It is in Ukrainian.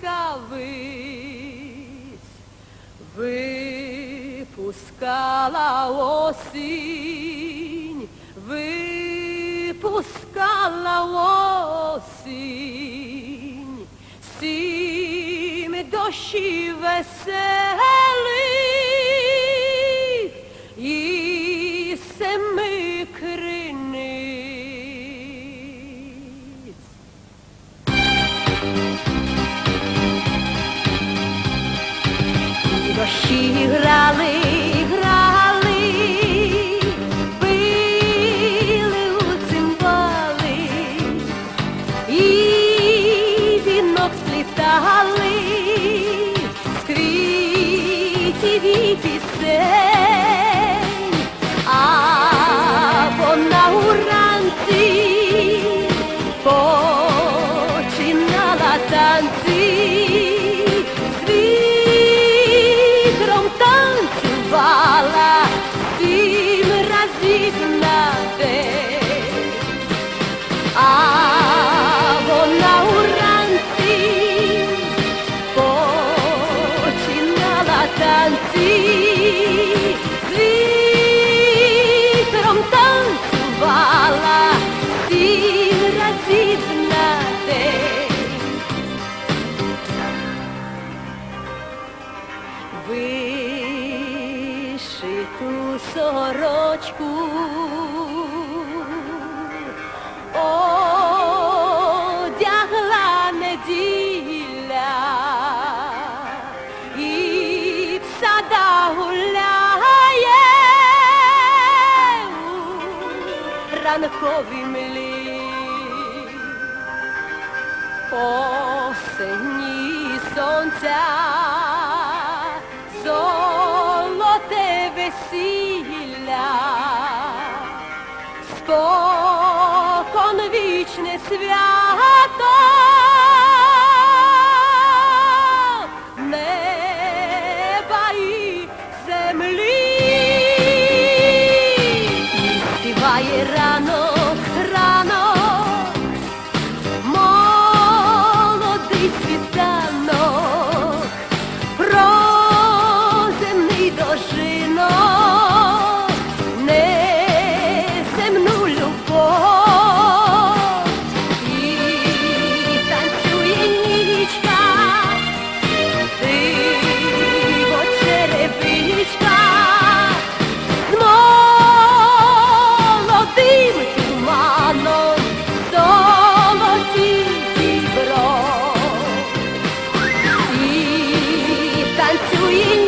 блискавиць випускала осінь, випускала осінь, сім дощів веселих і семи криниць. І грали, били у цимбали, і вінок сплітали, з квітів і пісень, а вона уранці танці, з вітром танцювала сім разів на день. Вишиту сорочку в сада гуляє у ранковій млі. Осені сонця, золоте весілля, спокон вічне свято, serrano. you.